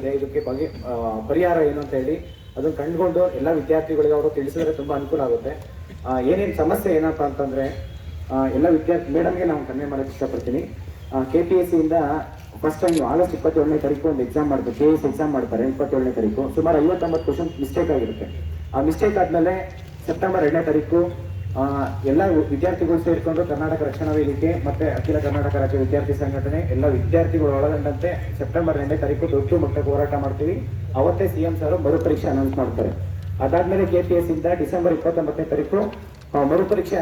ಇದೆ. ಇದಕ್ಕೆ ಬಗೆ ಪರಿಹಾರ ಏನು ಅಂತ ಹೇಳಿ ಅದನ್ನ ಕಂಡುಕೊಂಡು ಎಲ್ಲ ವಿದ್ಯಾರ್ಥಿಗಳಿಗೆ ಅವರು ತಿಳಿಸಿದ್ರೆ ತುಂಬಾ ಅನುಕೂಲ ಆಗುತ್ತೆ. ಏನೇನು ಸಮಸ್ಯೆ ಏನಪ್ಪಾ ಅಂತಂದ್ರೆ ಎಲ್ಲ ವಿದ್ಯಾರ್ಥಿ, ಮೇಡಮ್ಗೆ ನಾವು ಕಮ್ಮಿ ಮಾಡಕ್ಕೆ ಇಷ್ಟಪಡ್ತೀನಿ. ಕೆ ಪಿ ಎಸ್ ಸಿಯಿಂದ ಫಸ್ಟ್ ಟೈಮ್ ಆಗಸ್ಟ್ ಇಪ್ಪತ್ತೇಳನೇ ತಾರೀಕು ಒಂದು ಎಕ್ಸಾಮ್ ಮಾಡಬೇಕು. ಕೆ ಎಸ್ ಎಕ್ಸಾಮ್ ಮಾಡ್ತಾರೆ ಇಪ್ಪತ್ತೇಳನೇ ತಾರೀಕು. ಸುಮಾರು ಐವತ್ತೊಂಬತ್ತು ಕ್ವಶನ್ ಮಿಸ್ಟೇಕ್ ಆಗಿರುತ್ತೆ. ಆ ಮಿಸ್ಟೇಕ್ ಆದ್ಮೇಲೆ ಸೆಪ್ಟೆಂಬರ್ ಎರಡನೇ ತಾರೀಕು ಎಲ್ಲ ವಿದ್ಯಾರ್ಥಿಗಳು ಸೇರಿಕೊಂಡು ಕರ್ನಾಟಕ ರಕ್ಷಣಾ ವೇದಿಕೆ ಮತ್ತೆ ಅಖಿಲ ಕರ್ನಾಟಕ ರಾಜ್ಯ ವಿದ್ಯಾರ್ಥಿ ಸಂಘಟನೆ ಎಲ್ಲ ವಿದ್ಯಾರ್ಥಿಗಳು ಒಳಗೊಂಡಂತೆ ಸೆಪ್ಟೆಂಬರ್ ಎರಡನೇ ತಾರೀಕು ದೊಡ್ಡ ಮಟ್ಟಕ್ಕೆ ಹೋರಾಟ ಮಾಡ್ತೀವಿ. ಅವತ್ತೇ ಸಿಎಂ ಸರ್ ಮರುಪರೀಕ್ಷೆ ಅನೌನ್ಸ್ ಮಾಡ್ತಾರೆ. ಅದಾದ್ಮೇಲೆ ಕೆ ಪಿ ಎಸ್ ಇಂದ ಡಿಸೆಂಬರ್ ಇಪ್ಪತ್ತೊಂಬತ್ತನೇ ತಾರೀಕು ಮರುಪರೀಕ್ಷೆ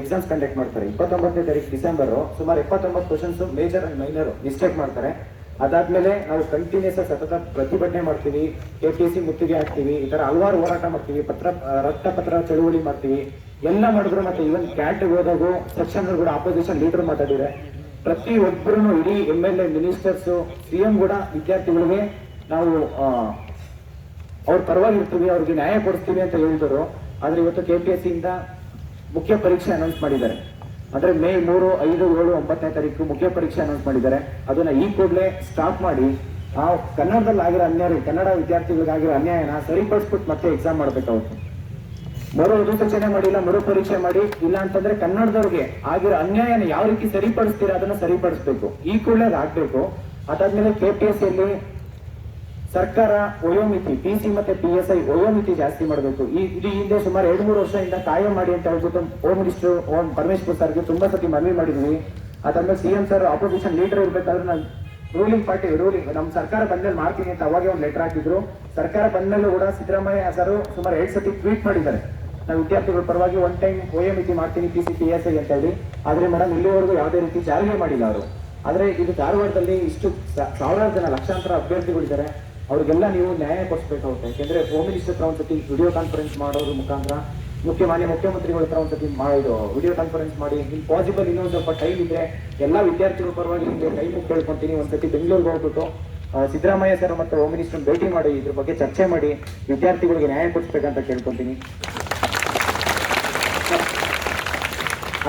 ಎಕ್ಸಾಮ್ಸ್ ಕಂಡಕ್ಟ್ ಮಾಡ್ತಾರೆ. ಇಪ್ಪತ್ತೊಂಬತ್ತನೇ ತಾರೀಕು ಡಿಸೆಂಬರ್ ಸುಮಾರು ಎಪ್ಪತ್ತೊಂಬತ್ತು questions major and minor mistake ಮಾಡ್ತಾರೆ. ಅದಾದ್ಮೇಲೆ ನಾವು ಕಂಟಿನ್ಯೂಸ್ ಸತತ ಪ್ರತಿಭಟನೆ ಮಾಡ್ತೀವಿ ಕೆ ಪಿ ಸಿ ಮುತ್ತಿಗೆ ಹಾಕ್ತೀವಿ, ಈ ತರ ಹಲವಾರು ಹೋರಾಟ ಮಾಡ್ತೀವಿ, ಪತ್ರ ರಕ್ತ ಪತ್ರ ಚಳುವಳಿ ಮಾಡ್ತೀವಿ. ಎಲ್ಲ ಮಾಡಿದ್ರು ಮತ್ತೆ ಇವನ್ ಕ್ಯಾಟ್ ಹೋದಾಗೂ ಸೆಕ್ಷನ್ ಕೂಡ ಆಪೋಸಿಷನ್ ಲೀಡರ್ ಮಾತಾಡಿದ್ರೆ ಪ್ರತಿ ಒಬ್ಬರು ಇಡೀ M L A ministers CM ಕೂಡ ವಿದ್ಯಾರ್ಥಿಗಳಿಗೆ ನಾವು ಅವ್ರ ಪರವಾಗಿ ಇರ್ತೀವಿ, ಅವ್ರಿಗೆ ನ್ಯಾಯ ಕೊಡಿಸ್ತೀವಿ ಅಂತ ಹೇಳಿದ್ರು. ಆದ್ರೆ ಇವತ್ತು ಕೆ ಪಿ ಎಸ್ ಸಿಯಿಂದ ಮುಖ್ಯ ಪರೀಕ್ಷೆ ಅನೌನ್ಸ್ ಮಾಡಿದ್ದಾರೆ. ಅಂದ್ರೆ ಮೇ ಮೂರು, ಐದು, ಏಳು, ಒಂಬತ್ತನೇ ತಾರೀಕು ಮುಖ್ಯ ಪರೀಕ್ಷೆ ಅನೌನ್ಸ್ ಮಾಡಿದ್ದಾರೆ. ಅದನ್ನ ಈ ಕೂಡಲೇ ಸ್ಟಾಪ್ ಮಾಡಿ, ಆ ಕನ್ನಡದಲ್ಲಿ ಆಗಿರೋ ಅನ್ಯಾಯ, ಕನ್ನಡ ವಿದ್ಯಾರ್ಥಿಗಳಿಗಾಗಿರೋ ಅನ್ಯಾಯನ ಸರಿಪಡಿಸ್ಬಿಟ್ಟು ಮತ್ತೆ ಎಕ್ಸಾಮ್ ಮಾಡ್ಬೇಕಾಗುತ್ತೆ ಮರು ಅಧಿಸೂಚನೆ ಮಾಡಿಲ್ಲ ಮರು ಪರೀಕ್ಷೆ ಮಾಡಿ, ಇಲ್ಲ ಅಂತಂದ್ರೆ ಕನ್ನಡದವ್ರಿಗೆ ಆಗಿರೋ ಅನ್ಯಾಯನ ಯಾವ ರೀತಿ ಸರಿಪಡಿಸ್ತೀರಾ ಅದನ್ನ ಸರಿಪಡಿಸ್ಬೇಕು. ಈ ಕೂಡಲೇ ಅದು ಆಗ್ಬೇಕು ಅದಾದ್ಮೇಲೆ ಕೆ ಪಿ ಎಸ್ ಸರ್ಕಾರ ವಯೋಮಿತಿ ಪಿ ಸಿ ಮತ್ತೆ ಪಿ ಎಸ್ ಐ ವಯೋಮಿತಿ ಜಾಸ್ತಿ ಮಾಡಬೇಕು. ಈ ಇದು ಹಿಂದೆ ಸುಮಾರು ಎರಡು ಮೂರು ವರ್ಷದಿಂದ ಕಾಯಂ ಮಾಡಿ ಅಂತ ಹೇಳ್ಬಿಟ್ಟು ಹೋಮ್ ಮಿನಿಸ್ಟರ್ ಓಂ ಪರಮೇಶ್ವರ್ ಸರ್ಗೆ ತುಂಬಾ ಸತಿ ಮನವಿ ಮಾಡಿದ್ವಿ. C M sir opposition leader ಇರ್ಬೇಕಾದ್ರೆ ನಾನು ರೂಲಿಂಗ್ ಪಾರ್ಟಿ ರೂಲಿಂಗ್ ನಮ್ಮ ಸರ್ಕಾರ ಬಂದ್ಮೇಲೆ ಮಾಡ್ತೀನಿ ಅಂತ ಅವಾಗೆ ಒಂದು ಲೆಟರ್ ಹಾಕಿದ್ರು. ಸರ್ಕಾರ ಬಂದ್ಮೇಲೆ ಕೂಡ ಸಿದ್ದರಾಮಯ್ಯ ಸರ್ ಸುಮಾರು ಎರಡು ಸತಿ ಟ್ವೀಟ್ ಮಾಡಿದ್ದಾರೆ. ನಾವು ವಿದ್ಯಾರ್ಥಿಗಳ ಪರವಾಗಿ ಒನ್ ಟೈಮ್ ವಯೋಮಿತಿ ಮಾಡ್ತೀನಿ P C P S I ಅಂತ ಹೇಳಿ. ಆದ್ರೆ ಮೇಡಮ್ ಇಲ್ಲಿವರೆಗೂ ಯಾವುದೇ ರೀತಿ ಜಾರಿಗೆ ಮಾಡಿಲ್ಲ ಅವರು. ಆದರೆ ಇದು ಧಾರವಾಡದಲ್ಲಿ ಇಷ್ಟು ಸಾವಿರಾರು ಜನ ಲಕ್ಷಾಂತರ ಅಭ್ಯರ್ಥಿಗಳಿದ್ದಾರೆ. ಅವ್ರಿಗೆಲ್ಲ ನೀವು ನ್ಯಾಯ ಕೊಡಿಸ್ಬೇಕಾಗುತ್ತೆ. ಯಾಕೆಂದ್ರೆ ಹೋಮ್ ಮಿನಿಸ್ಟರ್ ಹತ್ರ ಒಂದ್ಸತಿ ವಿಡಿಯೋ ಕಾನ್ಫರೆನ್ಸ್ ಮಾಡೋದ್ರ ಮುಖಾಂತರ ಮುಖ್ಯ ಮಾನ್ಯ ಮುಖ್ಯಮಂತ್ರಿಗಳ ಹತ್ರ ಒಂದ್ಸತಿ ಇದು ವಿಡಿಯೋ ಕಾನ್ಫರೆನ್ಸ್ ಮಾಡಿ ಇನ್ ಪಾಸಿಬಲ್ ಇನ್ನೊಂದು ಸ್ವಲ್ಪ ಟೈಮ್ ಇದ್ರೆ ಎಲ್ಲಾ ವಿದ್ಯಾರ್ಥಿಗಳ ಪರವಾಗಿ ನಿಮ್ಗೆ ಟೈಮ್ ಕೇಳ್ಕೊಂತೀನಿ. ಒಂದ್ಸತಿ ಬೆಂಗಳೂರಿಗೆ ಹೋಗ್ಬಿಟ್ಟು ಸಿದ್ದರಾಮಯ್ಯ ಸರ್ ಮತ್ತೆ ಹೋಮ್ ಮಿನಿಸ್ಟರ್ ಭೇಟಿ ಮಾಡಿ, ಇದ್ರ ಬಗ್ಗೆ ಚರ್ಚೆ ಮಾಡಿ, ವಿದ್ಯಾರ್ಥಿಗಳಿಗೆ ನ್ಯಾಯ ಕೊಡಿಸ್ಬೇಕಂತ ಕೇಳ್ಕೊಂತೀನಿ.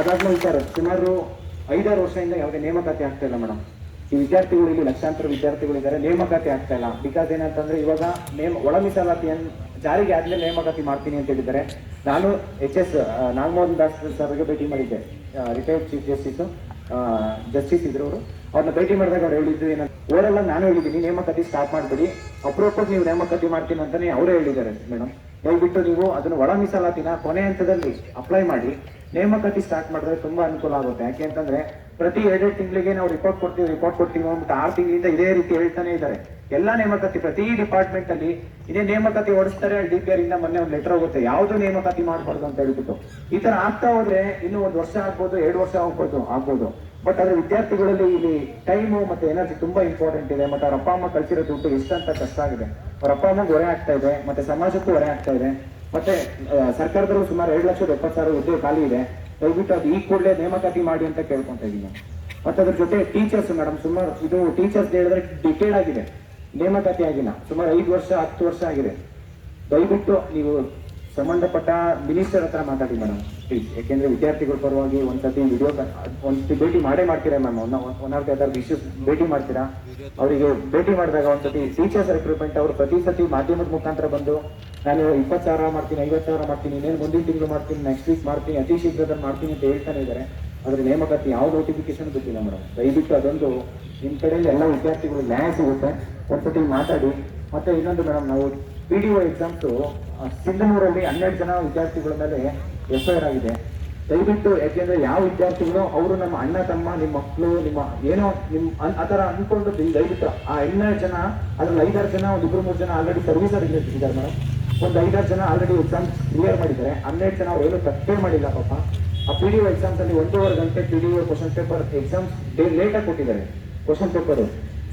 ಅದಾದ್ಮೇಲೆ ಸರ್ ಸುಮಾರು ಐದಾರು ವರ್ಷದಿಂದ ಯಾವುದೇ ನೇಮಕಾತಿ ಆಗ್ತಾ ಇಲ್ಲ ಮೇಡಮ್ ಈ ವಿದ್ಯಾರ್ಥಿಗಳು ಇಲ್ಲಿ ಲಕ್ಷಾಂತರ ವಿದ್ಯಾರ್ಥಿಗಳಿದ್ದಾರೆ. ನೇಮಕಾತಿ ಆಗ್ತಾ ಇಲ್ಲ. ಬಿಕಾಸ್ ಏನಂತಂದ್ರೆ ಇವಾಗ ನೇಮ, ಒಳ ಮೀಸಲಾತಿಯನ್ನು ಜಾರಿಗೆ ಆದ್ಮೇಲೆ ನೇಮಕಾತಿ ಮಾಡ್ತೀನಿ ಅಂತ ಹೇಳಿದ್ದಾರೆ. ನಾನು ಎಚ್ ಎಸ್ ನಾಗಮೋಹನ್ ದಾಸ್ ಸರ್ಗೆ ಭೇಟಿ ಮಾಡಿದ್ದೆ. ರಿಟೈರ್ಡ್ ಚೀಫ್ ಜಸ್ಟಿಸ್ ಜಸ್ಟಿಸ್ ಇದ್ರು ಅವರು. ಅವ್ರನ್ನ ಭೇಟಿ ಮಾಡಿದಾಗ ಅವ್ರು ಹೇಳಿದ್ದು ಏನಂತ, ಓರೆಲ್ಲ ನಾನು ಹೇಳಿದ್ದೀನಿ. ನೇಮಕಾತಿ ಸ್ಟಾರ್ಟ್ ಮಾಡಬೇಡಿ. ಅಪ್ರೋಪಕ್ಕೆ ನೀವು ನೇಮಕಾತಿ ಮಾಡ್ತೀನಿ ಅಂತಾನೆ ಅವರೇ ಹೇಳಿದ್ದಾರೆ ಮೇಡಮ್ ಹೇಳ್ಬಿಟ್ಟು ನೀವು ಅದನ್ನು ಒಳ ಮೀಸಲಾತಿನ ಕೊನೆ ಹಂತದಲ್ಲಿ ಅಪ್ಲೈ ಮಾಡಿ. ನೇಮಕಾತಿ ಸ್ಟಾರ್ಟ್ ಮಾಡಿದ್ರೆ ತುಂಬಾ ಅನುಕೂಲ ಆಗುತ್ತೆ. ಯಾಕೆ ಅಂತಂದ್ರೆ ಪ್ರತಿ ಎರಡೆರಡು ತಿಂಗಳಿಗೆ ನಾವು ರಿಪೋರ್ಟ್ ಕೊಡ್ತೀವಿ ರಿಪೋರ್ಟ್ ಕೊಡ್ತೀವಿ ಅಂದ್ಬಿಟ್ಟು ಆರು ತಿಂಗಳಿಂದ ಇದೇ ರೀತಿ ಹೇಳ್ತಾನೆ ಇದ್ದಾರೆ. ಎಲ್ಲ ನೇಮಕಾತಿ, ಪ್ರತಿ ಡಿಪಾರ್ಟ್ಮೆಂಟ್ ಅಲ್ಲಿ ಇದೇ ನೇಮಕಾತಿ ಓಡಿಸ್ತಾರೆ ಡಿ ಪಿ ಆರ್ ಇಂದ ಮೊನ್ನೆ ಒಂದು ಲೆಟರ್ ಹೋಗುತ್ತೆ. ಯಾವುದು ನೇಮಕಾತಿ ಮಾಡಬಾರ್ದು ಅಂತ ಹೇಳ್ಬಿಟ್ಟು. ಈ ತರ ಆಗ್ತಾ ಹೋದ್ರೆ ಇನ್ನು ಒಂದು ವರ್ಷ ಆಗ್ಬೋದು, ಎರಡು ವರ್ಷ ಆಗ್ಬೋದು ಆಗ್ಬೋದು. ಬಟ್ ಅದ್ರ ವಿದ್ಯಾರ್ಥಿಗಳಲ್ಲಿ ಇಲ್ಲಿ ಟೈಮು ಮತ್ತೆ ಎನರ್ಜಿ ತುಂಬಾ ಇಂಪಾರ್ಟೆಂಟ್ ಇದೆ. ಮತ್ತೆ ಅವ್ರ ಅಪ್ಪ, ಅಮ್ಮ ಕಳ್ಸಿರೋ ದುಡ್ಡು ಎಷ್ಟಂತ ಕಷ್ಟ ಆಗಿದೆ. ಅವ್ರ ಅಪ್ಪ, ಅಮ್ಮಗೆ ಹೊರೆ ಆಗ್ತಾ ಇದೆ, ಮತ್ತೆ ಸಮಾಜಕ್ಕೂ ಹೊರೆ ಆಗ್ತಾ ಇದೆ. ಮತ್ತೆ ಸರ್ಕಾರದಲ್ಲೂ ಸುಮಾರು ಎರಡು ಲಕ್ಷದ ಎಪ್ಪತ್ತು ಸಾವಿರ ಉದ್ಯೋಗ ಖಾಲಿ ಇದೆ. ದಯವಿಟ್ಟು ಅದು ಈ ಕೂಡಲೇ ನೇಮಕಾತಿ ಮಾಡಿ ಅಂತ ಕೇಳ್ಕೊತಾ ಇದ್ದೀನಿ ಮತ್ತೆ ಅದ್ರ ಜೊತೆ ಟೀಚರ್ಸ್ ಮೇಡಮ್ ಸುಮಾರು ಇದು ಟೀಚರ್ಸ್ ಹೇಳಿದ್ರೆ ಡಿಟೇಲ್ ಆಗಿದೆ. ನೇಮಕಾತಿ ಆಗಿಲ್ಲ ಸುಮಾರು ಐದು ವರ್ಷ, ಹತ್ತು ವರ್ಷ ಆಗಿದೆ. ದಯವಿಟ್ಟು ನೀವು ಸಂಬಂಧಪಟ್ಟ ಮಿನಿಸ್ಟರ್ ಹತ್ರ ಮಾತಾಡಿ ಮೇಡಮ್ ಪ್ಲೀಸ್ ಯಾಕೆಂದ್ರೆ ವಿದ್ಯಾರ್ಥಿಗಳ ಪರವಾಗಿ ಒಂದ್ಸತಿ ವಿಡಿಯೋ ಒಂದ್ಸತಿ ಭೇಟಿ ಮಾಡೇ ಮಾಡ್ತೀರಾ ma'am one one of the issues ಭೇಟಿ ಮಾಡ್ತೀರಾ? ಅವರಿಗೆ ಭೇಟಿ ಮಾಡಿದಾಗ ಒಂದ್ಸತಿ ಟೀಚರ್ಸ್ ರಿಕ್ರೂಟ್ಮೆಂಟ್ ಅವರು ಪ್ರತಿ ಸತಿ ಮಾಧ್ಯಮದ ಮುಖಾಂತರ ಬಂದು ನಾನು ಇಪ್ಪತ್ತು ಸಾವಿರ ಮಾಡ್ತೀನಿ, ಐವತ್ತು ಸಾವಿರ ಮಾಡ್ತೀನಿ, ಇನ್ನೇನು ಮುಂದಿನ ತಿಂಗಳು ಮಾಡ್ತೀನಿ ನೆಕ್ಸ್ಟ್ ವೀಕ್ ಮಾಡ್ತೀನಿ, ಅತಿ ಶೀಘ್ರದಲ್ಲಿ ಮಾಡ್ತೀನಿ ಅಂತ ಹೇಳ್ತಾನೆ ಇದ್ದಾರೆ ಅದ್ರ ನೇಮಕಾತಿ ಯಾವ ನೋಟಿಫಿಕೇಶನ್ ಗೊತ್ತಿಲ್ಲ ಮೇಡಮ್ ದಯವಿಟ್ಟು ಅದೊಂದು ನಿಮ್ಮ ಕಡೆಯಲ್ಲಿ ಎಲ್ಲ ವಿದ್ಯಾರ್ಥಿಗಳು ನ್ಯಾಯ ಸಿಗುತ್ತೆ. ಒಂದ್ಸತಿ ಮಾತಾಡಿ. ಮತ್ತೆ ಇನ್ನೊಂದು ಮೇಡಮ್ ನಾವು ಪಿ ಡಿ ಒ ಎಕ್ಸಾಮ್ಸ್ ಸಿಂಧನೂರಲ್ಲಿ ಹನ್ನೆರಡು ಜನ ವಿದ್ಯಾರ್ಥಿಗಳ ಮೇಲೆ ಎಫ್ ಐ ಆರ್ ಆಗಿದೆ. ದಯವಿಟ್ಟು ಯಾಕೆಂದ್ರೆ ಯಾವ ವಿದ್ಯಾರ್ಥಿಗಳು ಅವರು ನಮ್ಮ ಅಣ್ಣ, ತಮ್ಮ, ನಿಮ್ಮ ಮಕ್ಕಳು ನಿಮ್ಮ ಏನೋ ನಿಮ್ ಆ ಥರ ಅನ್ಕೊಂಡು ದಯವಿಟ್ಟು ಆ ಹನ್ನೆರಡು ಜನ, ಅದ್ರಲ್ಲಿ ಐದಾರು ಜನ ಒಂದು ಇಬ್ಬರು ಮೂರು ಜನ ಆಲ್ರೆಡಿ ಸರ್ವಿಸ್ ಇದ್ದಾರೆ ಮೇಡಮ್ ಒಂದು ಐದಾರು ಜನ ಆಲ್ರೆಡಿ ಎಕ್ಸಾಮ್ ಕ್ಲಿಯರ್ ಮಾಡಿದ್ದಾರೆ. ಹನ್ನೆರಡು ಜನ ಅವರು ತಪ್ಪೇ ಮಾಡಿಲ್ಲ ಪಾಪ. ಆ ಪಿ ಡಿ ಒ ಎಕ್ಸಾಮ್ಸ್ ಅಲ್ಲಿ ಒಂದೂವರೆ ಗಂಟೆ P D O question paper exams late ಆಗಿ ಕೊಟ್ಟಿದ್ದಾರೆ. ಕ್ವಶನ್ ಪೇಪರ್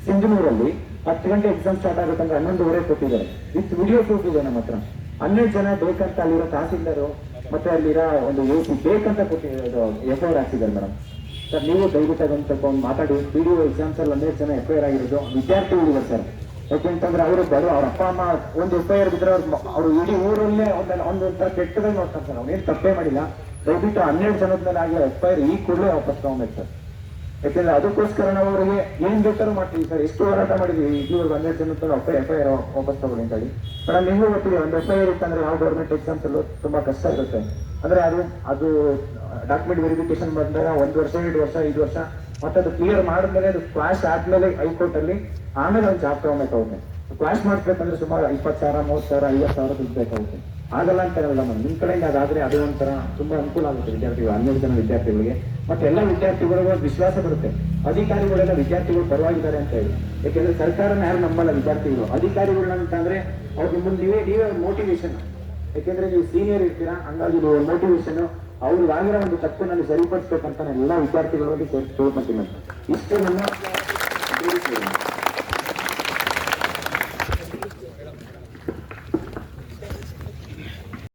ಸಿಂಧನೂರಲ್ಲಿ ಹತ್ತು ಗಂಟೆ ಎಕ್ಸಾಮ್ ಸ್ಟಾರ್ಟ್ ಆಗುತ್ತಂದ್ರೆ ಹನ್ನೊಂದುವರೆ ಕೊಟ್ಟಿದ್ದಾರೆ. ವಿತ್ ವಿಡಿಯೋ ಪ್ರೂಫ್ ಇದೆ ನಮ್ಮ ಹತ್ರ. ಹನ್ನೆರಡು ಜನ ಬೇಕಂತ ಅಲ್ಲಿರೋ ತಹಸೀಲ್ದಾರು ಮತ್ತೆ ಅಲ್ಲಿರೋ ಒಂದು ಯು ಸಿ ಬೇಕಂತ ಕೊಟ್ಟಿರೋ ಎಫ್ ಐ ಆರ್ ಹಾಕ್ತಿದ್ದಾರೆ ಮೇಡಮ್ ಸರ್, ನೀವು ದಯವಿಟ್ಟು ಅದೊಂದು ಸ್ವಲ್ಪ ಒಂದು ಮಾತಾಡಿ. ಪಿ ಡಿ ಒ ಎಕ್ಸಾಮ್ಸ್ ಅಲ್ಲಿ ಹನ್ನೆರಡು ಜನ ಎಫ್ ಐ ಆರ್ ಆಗಿರೋದು ವಿದ್ಯಾರ್ಥಿಗಳಿದ್ದಾರೆ, ಸರ್. ಯಾಕೆಂತಂದ್ರೆ ಅವರು ಬರೋ ಅವ್ರ ಅಪ್ಪ, ಅಮ್ಮ ಒಂದು ರೂಪಾಯಿ ಬಿದ್ರೆ ಅವ್ರು ಅವರು ಇಡೀ ಊರಲ್ಲೇ ಒಂದು ಒಂದು ಒಂಥರ ಕೆಟ್ಟದಾಗ ನೋಡ್ತಾರೆ ಸರ್. ಅವ್ನೇನು ತಪ್ಪೇ ಮಾಡಿಲ್ಲ. ದಯವಿಟ್ಟು ಹನ್ನೆರಡು ಜನದ ಮೇಲೆ ಆಗಿರೋ ಎಫ್ ಐ ಈ ಕೂಡಲೇ ವಾಪಸ್ ತಗೊಂಬೇಕು ಸರ್. ಯಾಕೆಂದ್ರೆ ಅದಕ್ಕೋಸ್ಕರ ನಾವು ಅವರಿಗೆ ಏನ್ ಬೇಕಾದ್ರೂ ಮಾಡ್ತೀವಿ ಸರ್. ಎಷ್ಟು ಹೋರಾಟ ಮಾಡಿದ್ವಿ ಇದುವರೆಗೂ ಹನ್ನೆರಡು ಜನದ ಅಪ್ಪ ಎಫ್ಐಆರ್ ವಾಪಸ್ ತಗೊಳ್ಳಿ ಅಂತ ಹೇಳಿ. ಮೇಡಮ್ ನಿಮಗೂ ಗೊತ್ತಿದೆ ಒಂದು ಎಫ್ಐಆರ್ ಇತ್ತಂದ್ರೆ ಯಾವ ಗೌರ್ಮೆಂಟ್ ಎಕ್ಸಾಮ್ಸ್ ಅಲ್ಲೂ ತುಂಬಾ ಕಷ್ಟ ಇರುತ್ತೆ. ಅಂದ್ರೆ ಅದು ಅದು ಡಾಕ್ಯುಮೆಂಟ್ ವೆರಿಫಿಕೇಶನ್ ಬಂದಾಗ ಒಂದು ವರ್ಷ, ಎರಡು ವರ್ಷ, ಐದು ವರ್ಷ ಮತ್ತೆ ಅದು ಕ್ಲಿಯರ್ ಮಾಡಿದ್ಮೇಲೆ ಅದು ಕ್ಲಾಶ್ ಆದ್ಮೇಲೆ ಹೈಕೋರ್ಟ್ ಅಲ್ಲಿ ಆಮೇಲೆ ಒಂದು ಜಾಬ್ ತಗೊಬೇಕಾಗುತ್ತೆ ಕ್ಲಾಶ್ ಮಾಡ್ಬೇಕಂದ್ರೆ ಸುಮಾರು ಇಪ್ಪತ್ತು ಸಾವಿರ, ಮೂವತ್ತು ಸಾವಿರ, ಐವತ್ತು ಸಾವಿರ ದುಡ್ಡು ಬೇಕಾಗುತ್ತೆ. ಆಗಲ್ಲ ಅಂತ ಹೇಳಲ್ಲ ಮೇಡಮ್. ನಿಮ್ಮ ಕಡೆಯಿಂದ ಅದಾದ್ರೆ ಅದು ಒಂಥರ ತುಂಬಾ ಅನುಕೂಲ ಆಗುತ್ತೆ ವಿದ್ಯಾರ್ಥಿಗಳು, ಹನ್ನೆರಡು ಜನ ವಿದ್ಯಾರ್ಥಿಗಳಿಗೆ. ಮತ್ತೆ ಎಲ್ಲ ವಿದ್ಯಾರ್ಥಿಗಳಿಗೂ ವಿಶ್ವಾಸ ಬರುತ್ತೆ. ಅಧಿಕಾರಿಗಳೆಲ್ಲ ವಿದ್ಯಾರ್ಥಿಗಳು ಪರವಾಗಿದ್ದಾರೆ ಅಂತ ಹೇಳಿ. ಯಾಕೆಂದ್ರೆ ಸರ್ಕಾರನ ಯಾರು ನಂಬಲ್ಲ ವಿದ್ಯಾರ್ಥಿಗಳು. ಅಧಿಕಾರಿಗಳನ್ನ ಅಂತಂದ್ರೆ ಅವ್ರಿಗೆ ಮುಂದೆ ನೀವೇ ನೀವೇ ಮೋಟಿವೇಶನ್ ಯಾಕೆಂದ್ರೆ ನೀವು ಸೀನಿಯರ್ ಇರ್ತೀರಾ, ಹಂಗಾಗಿ ನೀವು ಮೋಟಿವೇಶನ್ ಅವ್ರಿಗಾಗಿರೋ ಒಂದು ತಪ್ಪು ಸರಿಪಡಿಸ್ಬೇಕಂತ ಎಲ್ಲ ವಿದ್ಯಾರ್ಥಿಗಳಿಗೆ ಕೇಳ್ಕೊಂತೀನಿ ಇಷ್ಟು ನನ್ನ